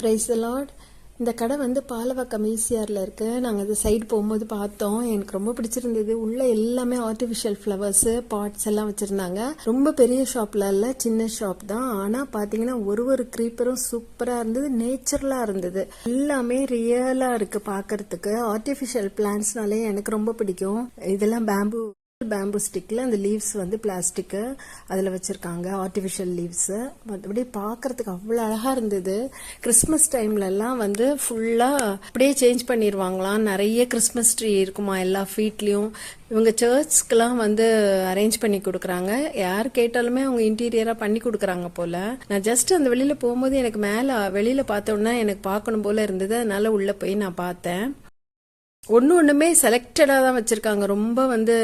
Price Lord இந்த கடை வந்து பாலவாக்கம் ஈசிஆரில் இருக்கு. நாங்கள் அது சைடு போகும்போது பார்த்தோம். எனக்கு ரொம்ப பிடிச்சிருந்தது. உள்ளே எல்லாமே ஆர்டிஃபிஷியல் ஃப்ளவர்ஸு பாட்ஸ் எல்லாம் வச்சுருந்தாங்க. ரொம்ப பெரிய ஷாப்பில் இல்லை சின்ன ஷாப் தான். ஆனால் பார்த்தீங்கன்னா ஒரு ஒரு க்ரீப்பரும் சூப்பராக இருந்தது. நேச்சுரலாக இருந்தது. எல்லாமே ரியலாக இருக்குது பார்க்கறதுக்கு ஆர்டிஃபிஷியல் பிளான்ஸ்னாலே எனக்கு ரொம்ப பிடிக்கும். இதெல்லாம் பேம்பு பேம்பு ஸ்டிக்கில் அந்த லீவ்ஸ் வந்து பிளாஸ்டிக்கு அதில் வச்சுருக்காங்க ஆர்டிஃபிஷியல் லீவ்ஸு மற்றபடி பார்க்கறதுக்கு அவ்வளோ அழகாக இருந்தது. கிறிஸ்மஸ் டைம்லலாம் வந்து ஃபுல்லாக அப்படியே சேஞ்ச் பண்ணிடுவாங்களாம் நிறைய கிறிஸ்மஸ் ட்ரீ இருக்குமா எல்லா ஃபீட்லேயும் இவங்க சர்ச்க்கெலாம் வந்து அரேஞ்ச் பண்ணி கொடுக்குறாங்க. யார் கேட்டாலுமே அவங்க இன்டீரியராக பண்ணி கொடுக்குறாங்க போல். நான் ஜஸ்ட் அந்த வெளியில் போகும்போது எனக்கு மேலே வெளியில் பார்த்தோன்னா எனக்கு பார்க்கணும் போல் இருந்தது. அதனால் உள்ளே போய் நான் பார்த்தேன். ஒன்று ஒன்றுமே செலக்டடாக தான் வச்சுருக்காங்க. ரொம்ப வந்து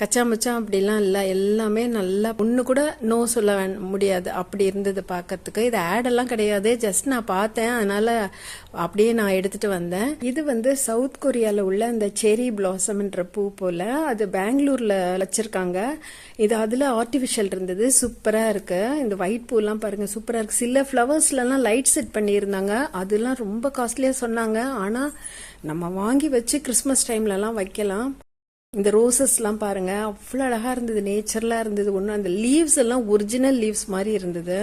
கச்சா மச்சான் அப்படிலாம் இல்லை. எல்லாமே நல்லா ஒன்று கூட நோ சொல்ல முடியாது. அப்படி இருந்தது பார்க்கறதுக்கு இது ஆடெல்லாம் கிடையாது. ஜஸ்ட் நான் பார்த்தேன். அதனால் அப்படியே நான் எடுத்துகிட்டு வந்தேன். இது வந்து சவுத் கொரியாவில் உள்ள அந்த செரி பிளாசம்ன்ற பூ போல் அது பெங்களூரில் வச்சுருக்காங்க. இது அதில் ஆர்டிஃபிஷியல் இருந்தது. சூப்பராக இருக்குது இந்த ஒயிட் பூலாம் பாருங்கள் சூப்பராக இருக்குது சில ஃப்ளவர்ஸ்லலாம் லைட் செட் பண்ணியிருந்தாங்க. அதெல்லாம் ரொம்ப காஸ்ட்லியாக சொன்னாங்க. ஆனால் நம்ம வாங்கி வச்சு கிறிஸ்மஸ் டைம்லலாம் வைக்கலாம். இந்த ரோசஸ்லாம் பாருங்க அவ்வளோ அழகா இருந்தது நேச்சரலாக இருந்தது. ஒன்று அந்த லீவ்ஸ் எல்லாம் ஒரிஜினல் லீவ்ஸ் மாதிரி இருந்தது.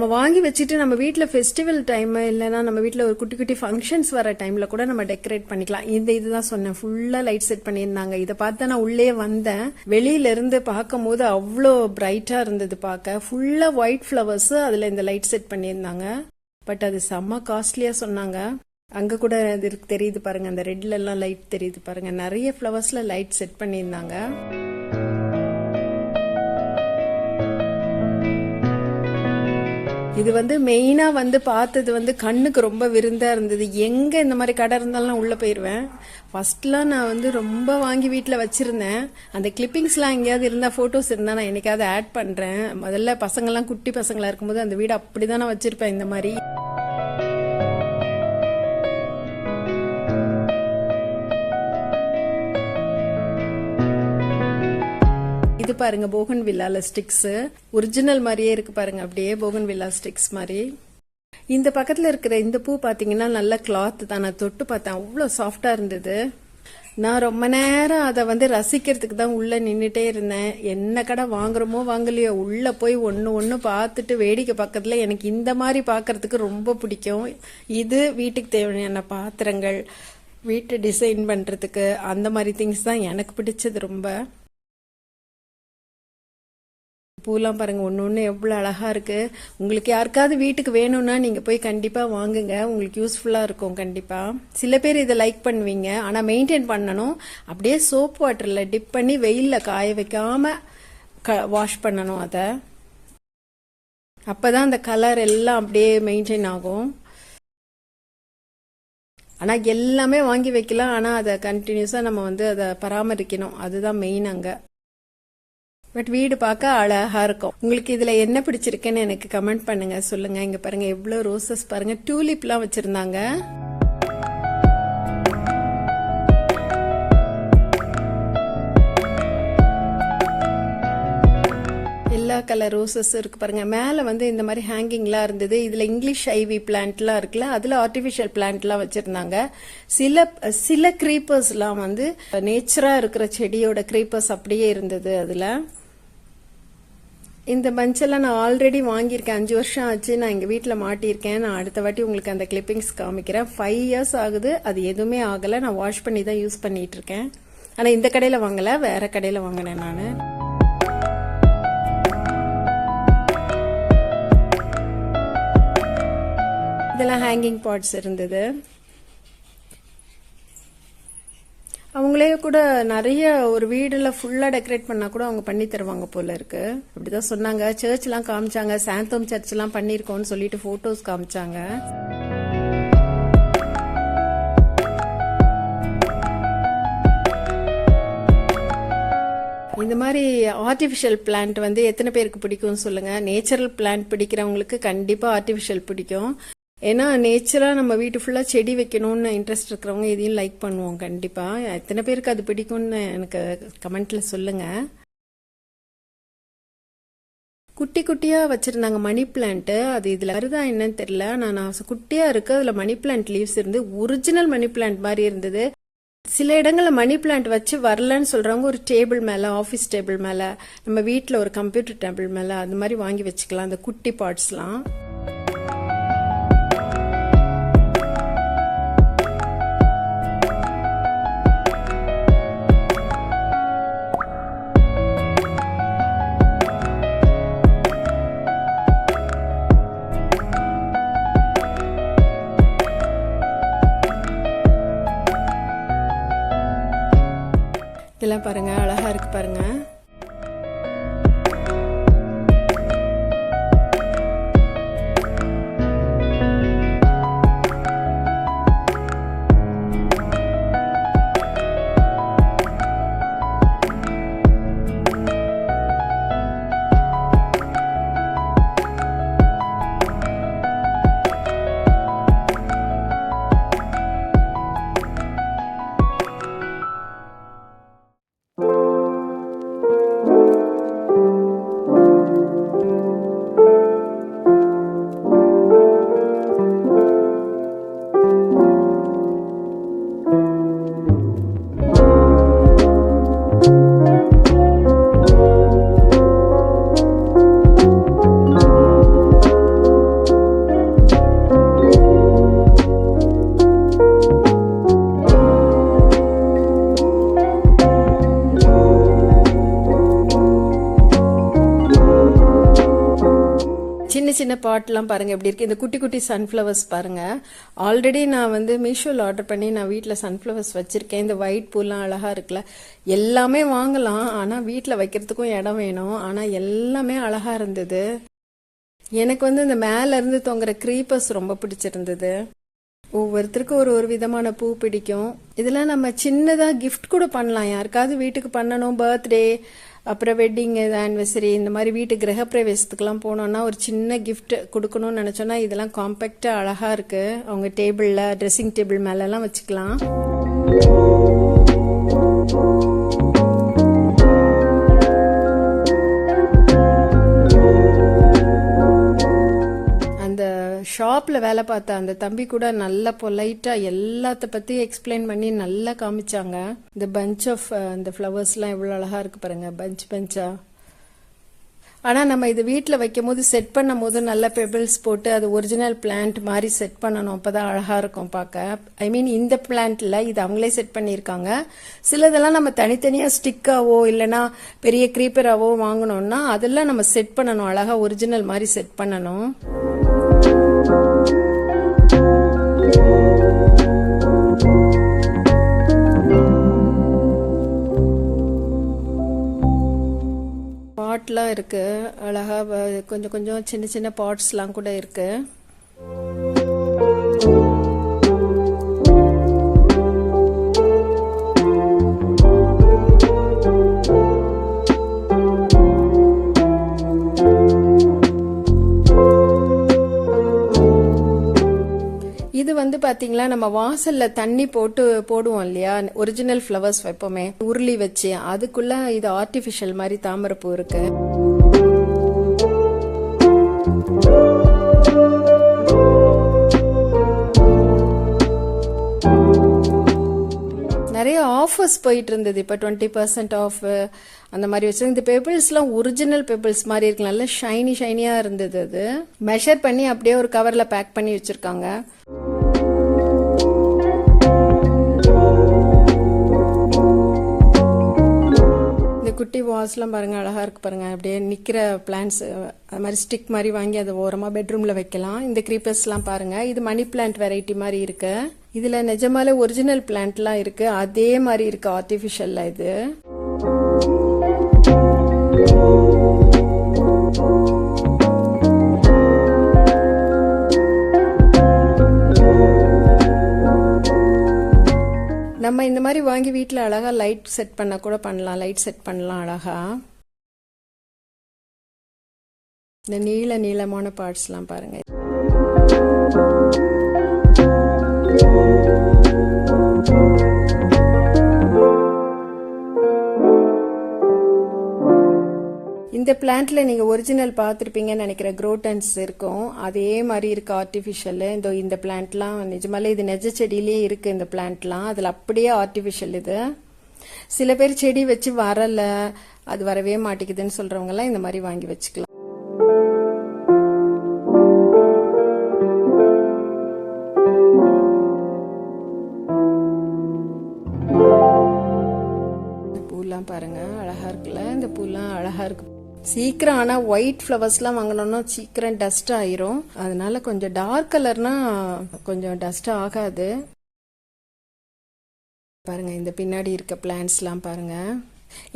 நம்ம வாங்கி வச்சுட்டு நம்ம வீட்டில் ஃபெஸ்டிவல் டைம் இல்லைன்னா நம்ம வீட்டில் ஒரு குட்டி குட்டி ஃபங்க்ஷன்ஸ் வர டைமில் கூட நம்ம டெக்கரேட் பண்ணிக்கலாம். இந்த இதுதான் சொன்னேன். ஃபுல்லாக லைட் செட் பண்ணியிருந்தாங்க. இதை பார்த்து நான் உள்ளே வந்தேன். வெளியில இருந்து பார்க்கும் போது அவ்வளோ பிரைட்டாக இருந்தது பார்க்க. ஃபுல்லாக ஒயிட் ஃப்ளவர்ஸ் அதில் இந்த லைட் செட் பண்ணியிருந்தாங்க. பட் அது செம்ம காஸ்ட்லியாக சொன்னாங்க. அங்கே கூட இது தெரியுது பாருங்க. அந்த ரெட்ல எல்லாம் லைட் தெரியுது பாருங்க. நிறைய ஃப்ளவர்ஸில் லைட் செட் பண்ணியிருந்தாங்க. இது வந்து மெயினா வந்து பார்த்தது வந்து கண்ணுக்கு ரொம்ப விருந்தா இருந்தது. எங்க இந்த மாதிரி கடை இருந்தாலும் நான் உள்ள போயிருவேன். ஃபர்ஸ்ட்லாம் நான் வந்து ரொம்ப வாங்கி வீட்டில் வச்சிருந்தேன். அந்த கிளிப்பிங்ஸ்லாம் எங்கேயாவது இருந்தால் ஃபோட்டோஸ் இருந்தால் நான் என்னைக்காவது ஆட் பண்ணுறேன் முதல்ல பசங்கள்லாம் குட்டி பசங்களாக இருக்கும்போது அந்த வீடு அப்படிதான் நான் வச்சுருப்பேன் இந்த மாதிரி. பாருங்க போகன் வில்லால ஸ்டிக்ஸ் ஒரிஜினல் மாதிரியே இருக்கு பாருங்க அப்படியே போகன் வில்லா ஸ்டிக்ஸ் மாதிரி. இந்த பக்கத்துல இருக்கிற இந்த பூ பாத்தீங்கன்னா நல்ல கிளாத் தான். நான் தொட்டு பார்த்தேன் அவ்வளோ சாஃப்டா இருந்தது. நான் ரொம்ப நேரம் அதை வந்து ரசிக்கிறதுக்கு தான் உள்ள நின்றுட்டே இருந்தேன். என்ன கடை வாங்குறோமோ வாங்கலையோ உள்ள போய் ஒன்று ஒன்று பார்த்துட்டு வேடிக்கை பக்கத்துல எனக்கு இந்த மாதிரி பார்க்கறதுக்கு ரொம்ப பிடிக்கும். இது வீட்டுக்கு தேவையான பாத்திரங்கள் வீட்டு டிசைன் பண்றதுக்கு அந்த மாதிரி திங்ஸ் தான் எனக்கு பிடிச்சது ரொம்ப. பூலாம் பாருங்க ஒன்று ஒன்று எவ்வளோ அழகாக இருக்குது உங்களுக்கு யாருக்காவது வீட்டுக்கு வேணும்னா நீங்கள் போய் கண்டிப்பாக வாங்குங்க. உங்களுக்கு யூஸ்ஃபுல்லாக இருக்கும் கண்டிப்பாக சில பேர் இதை லைக் பண்ணுவீங்க. ஆனால் மெயின்டைன் பண்ணணும். அப்படியே சோப் வாட்டரில் டிப் பண்ணி வெயிலில் காய வைக்காமல் க வாஷ் பண்ணணும் அதை. அப்போ தான் அந்த கலர் எல்லாம் அப்படியே மெயின்டைன் ஆகும். ஆனால் எல்லாமே வாங்கி வைக்கலாம். ஆனால் அதை கண்டினியூஸாக நம்ம வந்து அதை பராமரிக்கணும். அதுதான் மெயின் அங்கே. பட் வீடு பார்க்க அழகா இருக்கும். உங்களுக்கு இதுல என்ன பிடிச்சிருக்குன்னு எனக்கு கமெண்ட் பண்ணுங்க. சொல்லுங்க. இங்க பாருங்க எவ்வளவு ரோசஸ் பாருங்க. டூலிப்லாம் வச்சிருந்தாங்க. எல்லா கலர் ரோசஸ் இருக்கு பாருங்க. மேல வந்து இந்த மாதிரி ஹேங்கிங்லாம் இருந்தது. இதுல இங்கிலீஷ் ஐவி பிளான்ட்லாம் இருக்குல்ல அதுல ஆர்டிபிஷியல் பிளான்ட்லாம் வச்சிருந்தாங்க. சில சில க்ரீப்பர்ஸ்லாம் வந்து நேச்சரா இருக்கிற செடியோட கிரீப்பர்ஸ் அப்படியே இருந்தது அதுல. இந்த பஞ்செல்லாம் நான் ஆல்ரெடி வாங்கியிருக்கேன். அஞ்சு வருஷம் ஆச்சு. நான் எங்கள் வீட்டில் மாட்டியிருக்கேன். நான் அடுத்த வாட்டி உங்களுக்கு அந்த கிளிப்பிங்ஸ் காமிக்கிறேன். ஃபைவ் இயர்ஸ் ஆகுது. அது எதுவுமே ஆகலை. நான் வாஷ் பண்ணி தான் யூஸ் பண்ணிட்டு இருக்கேன் ஆனால் இந்த கடையில் வாங்கலை. வேற கடையில் வாங்கினேன் நான். இதெல்லாம் ஹேங்கிங் பாட்ஸ் இருந்தது. அவங்களே கூட நிறைய ஒரு வீடுல ஃபுல்லா டெக்கரேட் பண்ணா கூட அவங்க பண்ணி தருவாங்க போல இருக்கு. அப்படிதான் சொன்னாங்க. சர்ச் எல்லாம் காமிச்சாங்க. சாந்தோம் சர்ச் எல்லாம் பண்ணிருக்கோம்னு சொல்லிட்டு போட்டோஸ் காமிச்சாங்க. இந்த மாதிரி ஆர்டிஃபிஷியல் பிளான்ட் வந்து எத்தனை பேருக்கு பிடிக்கும்னு சொல்லுங்க. நேச்சுரல் பிளான்ட் பிடிக்கிறவங்களுக்கு கண்டிப்பாக ஆர்டிஃபிஷியல் பிடிக்கும். ஏன்னா நேச்சராக நம்ம வீட்டு ஃபுல்லாக செடி வைக்கணும்னு இன்ட்ரெஸ்ட் இருக்கிறவங்க இதையும் லைக் பண்ணுவோம் கண்டிப்பாக எத்தனை பேருக்கு அது பிடிக்கும்னு எனக்கு கமெண்ட்டில் சொல்லுங்கள் குட்டி குட்டியாக வச்சுருந்தாங்க மணி பிளான்ட்டு அது இதில் வருதா என்னன்னு தெரியல. நான் நான் குட்டியாக இருக்கு. அதில் மணி பிளான்ட் லீவ்ஸ் இருந்து ஒரிஜினல் மணி பிளான்ட் மாதிரி இருந்தது. சில இடங்களில் மணி பிளான்ட் வச்சு வரலன்னு சொல்கிறவங்க ஒரு டேபிள் மேலே ஆஃபீஸ் டேபிள் மேலே நம்ம வீட்டில் ஒரு கம்ப்யூட்டர் டேபிள் மேலே அது மாதிரி வாங்கி வச்சுக்கலாம். அந்த குட்டி பாட்ஸ்லாம் இதெல்லாம் பாருங்க அழகா இருக்கு பாருங்க. சின்ன பாட்லாம் பாருங்கள் எப்படி இருக்குது இந்த குட்டி குட்டி சன்ஃப்ளவர்ஸ் பாருங்கள் ஆல்ரெடி நான் வந்து மீஷோவில் ஆர்டர் பண்ணி நான் வீட்டில் சன்ஃப்ளவர்ஸ் வச்சுருக்கேன். இந்த ஒயிட் பூலாம் அழகாக இருக்குல்ல. எல்லாமே வாங்கலாம். ஆனால் வீட்டில் வைக்கிறதுக்கும் இடம் வேணும். ஆனால் எல்லாமே அழகாக இருந்தது. எனக்கு வந்து இந்த மேலேருந்து தொங்குற க்ரீப்பர்ஸ் ரொம்ப பிடிச்சிருந்தது. ஒவ்வொருத்தருக்கும் ஒரு ஒரு விதமான பூ பிடிக்கும். இதெல்லாம் நம்ம சின்னதாக கிஃப்ட் கூட பண்ணலாம். யாருக்காவது வீட்டுக்கு பண்ணணும் பர்த்டே அப்புறம் வெட்டிங் ஆனிவர்சரி இந்த மாதிரி வீட்டு கிரகப்பிரவேசத்துக்குலாம் போனோன்னா ஒரு சின்ன கிஃப்ட் கொடுக்கணும்னு நினச்சோன்னா இதெல்லாம் காம்பேக்டாக அழகாக இருக்குது அவங்க டேபிளில் ட்ரெஸ்ஸிங் டேபிள் மேலெல்லாம் வச்சுக்கலாம். ஷாப்பில் வேலை பார்த்த அந்த தம்பி கூட நல்ல பொலைட்டாக எல்லாத்த பற்றி எக்ஸ்பிளைன் பண்ணி நல்லா காமிச்சாங்க. இந்த பஞ்ச் ஆஃப் இந்த ஃப்ளவர்ஸ்லாம் எவ்வளோ அழகாக இருக்கு பாருங்க. பஞ்ச் பஞ்சா ஆனால் நம்ம இது வீட்டில் வைக்கும் போது செட் பண்ணும் போது நல்ல பெபிள்ஸ் போட்டு அது ஒரிஜினல் பிளான்ட் மாதிரி செட் பண்ணணும். அப்பதான் அழகாக இருக்கும் பார்க்க. ஐ மீன் இந்த பிளான்ட்டில் இது அவங்களே செட் பண்ணியிருக்காங்க. சிலதெல்லாம் நம்ம தனித்தனியாக ஸ்டிக்காவோ இல்லைன்னா பெரிய க்ரீப்பராகவோ வாங்கினோன்னா அதெல்லாம் நம்ம செட் பண்ணணும். அழகாக ஒரிஜினல் மாதிரி செட் பண்ணணும். இருக்குது இருக்கு. அழகா கொஞ்சம் கொஞ்சம் சின்ன சின்ன பாட்ஸ்லாம் கூட இருக்கு. இது வந்து பாத்தீங்களா நம்ம வாசல்ல தண்ணி போட்டு போடுவோம் இல்லையா? Original flowers வைப்போமே. உருளி வச்சு அதுக்குள்ள இது ஆர்டிஃபிஷியல் மாதிரி தாமரைப்பூ இருக்கு. நிறைய ஆஃபர்ஸ் போயிட்டு இருந்தது. இப்போ டுவெண்ட்டி பர்சன்ட் ஆஃப் அந்த மாதிரி வச்சு இந்த பெபிள்ஸ்லாம் ஒரிஜினல் பெபிள்ஸ் மாதிரி இருக்கு. நல்லா ஷைனி ஷைனியாக இருந்தது அது. மெஷர் பண்ணி அப்படியே ஒரு கவரில் பேக் பண்ணி வச்சுருக்காங்க. குட்டி வாஸ்லாம் பாருங்க அழகா இருக்கு பாருங்க. அப்படியே நிக்கிற பிளான்ஸ் அது மாதிரி ஸ்டிக் மாதிரி வாங்கி அதை ஓரமா பெட்ரூம்ல வைக்கலாம். இந்த க்ரீப்பர்ஸ்லாம் பாருங்க. இது மணி பிளான்ட் வெரைட்டி மாதிரி இருக்கு. இதுல நிஜமாலே ஒரிஜினல் பிளான்ட்லாம் இருக்கு. அதே மாதிரி இருக்கு ஆர்டிஃபிஷியலில் இது. நம்ம இந்த மாதிரி வாங்கி வீட்டில் அழகா லைட் செட் பண்ண கூட பண்ணலாம் லைட் செட் பண்ணலாம் அழகா. இந்த நீல நீளமான பார்ட்ஸ்லாம் பாருங்க. இந்த பிளான்ட்ல நீங்க ஒரிஜினல் பார்த்துருப்பீங்கன்னு நினைக்கிற குரோட்டன்ஸ் இருக்கும். அதே மாதிரி இருக்கு ஆர்டிஃபிஷியல் இந்த இந்த பிளான்ட்லாம் நிஜமாலே இது நெஜ செடியிலேயே இருக்கு இந்த பிளான்ட்லாம் அதுல அப்படியே ஆர்டிஃபிஷியல் இது. சில பேர் செடி வச்சு வரல அது வரவே மாட்டேங்குதுன்னு சொல்றவங்க எல்லாம் இந்த மாதிரி வாங்கி வச்சுக்கலாம். சீக்கிரம் ஆனால் ஒயிட் ஃப்ளவர்ஸ்லாம் வாங்கினோம்னா சீக்கிரம் டஸ்ட் ஆயிரும். அதனால கொஞ்சம் டார்க் கலர்னா கொஞ்சம் டஸ்ட் ஆகாது. பாருங்க இந்த பின்னாடி இருக்க பிளான்ட்ஸ்லாம் பாருங்க.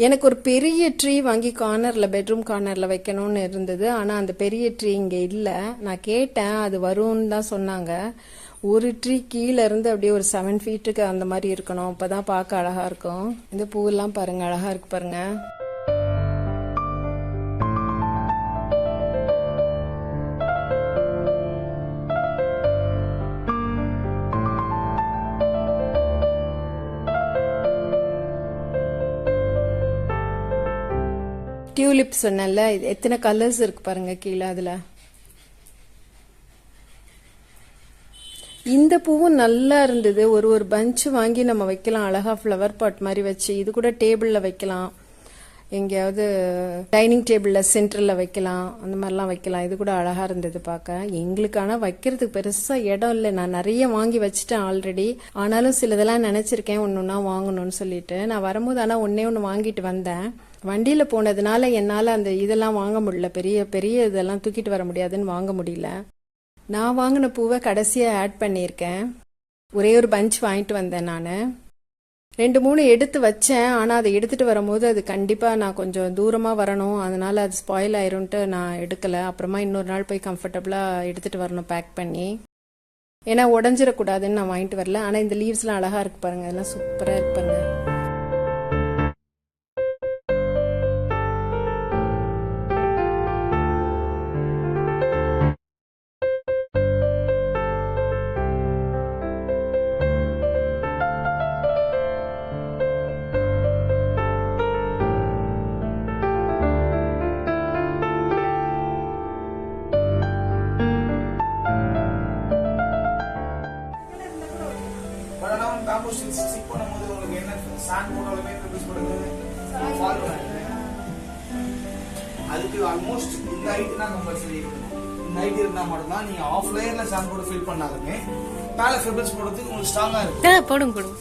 எனக்கு ஒரு பெரிய ட்ரீ வாங்கி கார்னரில் பெட்ரூம் கார்னரில் வைக்கணும்னு இருந்தது. ஆனால் அந்த பெரிய ட்ரீ இங்கே இல்லை. நான் கேட்டேன் அது வரும்னு தான் சொன்னாங்க. ஒரு ட்ரீ கீழே இருந்து அப்படியே ஒரு செவன் ஃபீட்டுக்கு அந்த மாதிரி இருக்கணும். அப்போ தான் பார்க்க அழகாக இருக்கும். இந்த பூவெல்லாம் பாருங்கள் அழகாக இருக்கு பாருங்கள் டியூலிப் சொன்னேன்ல எத்தனை கலர்ஸ் இருக்கு பாருங்க கீழே அதுல. இந்த பூவும் நல்லா இருந்தது. ஒரு ஒரு பஞ்ச் வாங்கி நம்ம வைக்கலாம். அழகா ஃப்ளவர் பாட் மாதிரி வச்சு. இது கூட டேபிள்ல வைக்கலாம். எங்கேயாவது டைனிங் டேபிளில் சென்டரில் வைக்கலாம். அந்த மாதிரிலாம் வைக்கலாம். இது கூட அழகாக இருந்தது பார்க்க. எங்களுக்கு வைக்கிறதுக்கு பெருசாக இடம் இல்லை. நான் நிறைய வாங்கி வச்சுட்டேன் ஆல்ரெடி ஆனாலும் சிலதெல்லாம் ஒன்று ஒன்றா வாங்கணும்னு சொல்லிட்டு. நான் வரும்போது ஆனால் ஒன்றே ஒன்று வாங்கிட்டு வந்தேன். வண்டியில் போனதுனால என்னால் அந்த இதெல்லாம் வாங்க முடியல. பெரிய பெரிய இதெல்லாம் தூக்கிட்டு வர முடியாதுன்னு வாங்க முடியல. நான் வாங்கின பூவை கடைசியாக ஆட் பண்ணியிருக்கேன். ஒரே ஒரு பஞ்ச் வாங்கிட்டு வந்தேன் நான். ரெண்டு மூணு எடுத்து வச்சேன். ஆனால் அதை எடுத்துட்டு வரும்போது அது கண்டிப்பாக நான் கொஞ்சம் தூரமாக வரணும். அதனால் அது ஸ்பாயில் ஆயிரும்ன்ட்டு நான் எடுக்கலை. அப்புறமா இன்னொரு நாள் போய் கம்ஃபர்டபுளாக எடுத்துகிட்டு வரணும் பேக் பண்ணி. ஏன்னா உடஞ்சிடக்கூடாதுன்னு நான் வாங்கிட்டு வரல. ஆனால் இந்த லீவ்ஸ்லாம் அழகாக இருக்கு பாருங்கள் அதெல்லாம் சூப்பராக இருக்கு பாருங்கள் ஆல்மோஸ்ட் இந்த ஹைட் தான் கம்பல்சரி இருக்கணும் இந்த ஹைட் இருந்தா மட்டும்தான் நீங்க ஆஃப் லேயர்ல சாண்ட் போட்டு ஃபில் பண்ணாலுமே மேல ஃபெபிள்ஸ் போடுறதுக்கு உங்களுக்கு ஸ்ட்ராங்கா இருக்கும். போடுங்க போடுங்க.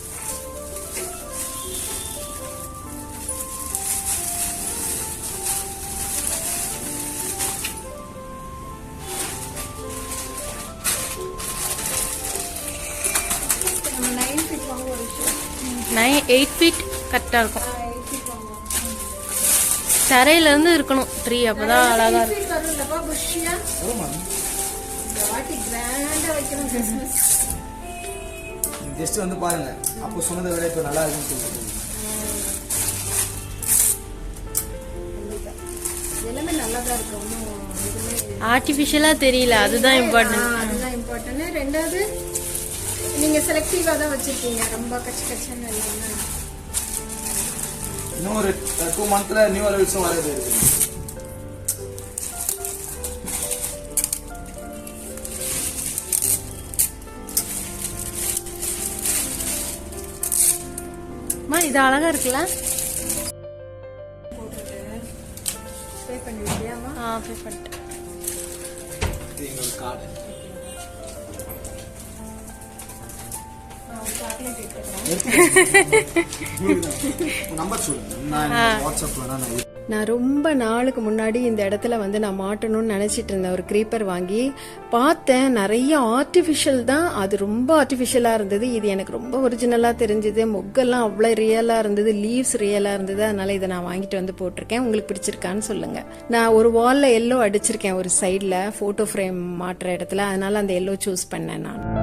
நைன் எயிட் ஃபீட் கரெக்டாக இருக்கும். தரையில இருந்து இருக்கணும். ட்ரீ அப்பதான் அழகா இருக்கும். ஜஸ்ட் வந்து பாருங்க. அப்போ சொன்னதை விட இப்போ நல்லா இருக்குன்னு சொல்லிட்டு. எல்லாமே நல்லா தான் இருக்கு. ஒன்றும் எதுவுமே ஆர்டிஃபிஷியலா தெரியல. அதுதான் இம்பார்ட்டன்ட் அதுதான் இம்பார்ட்டன்ட் ரெண்டாவது நீங்க செலக்டிவா தான் வச்சிருக்கீங்க. ரொம்ப கச்சு கச்சுன்னு இல்லாம இன்னும் ஒரு டூ மந்த்ல நியூ அரைவல்ஸும் வரது இருக்கு அம்மா இது அழகா இருக்குல்ல? ஸ்ப்ரே பண்ணி விட்டியாமா ஆ pay பண்ணிட்டேன். இது எங்களோட கார்டு நான் ரொம்ப நாளுக்கு முன்னாடி இந்த இடத்துல வந்து நான் மாட்டணும்னு நினைச்சிட்டு இருந்தேன் ஒரு க்ரீப்பர் வாங்கி பார்த்தேன். நிறைய ஆர்டிஃபிஷியல் தான். அது ரொம்ப ஆர்டிஃபிஷியலாக இருந்தது. இது எனக்கு ரொம்ப ஒரிஜினலாக தெரிஞ்சது. மொக்கெல்லாம் அவ்வளோ ரியலாக இருந்தது. லீவ்ஸ் ரியலாக இருந்தது. அதனால் இதை நான் வாங்கிட்டு வந்து போட்டிருக்கேன். உங்களுக்கு பிடிச்சிருக்கான்னு சொல்லுங்க. நான் ஒரு வாலில் எல்லோ அடிச்சிருக்கேன் ஒரு சைடில் ஃபோட்டோ ஃப்ரேம் மாட்டுற இடத்துல. அதனால அந்த எல்லோ சூஸ் பண்ணேன் நான்.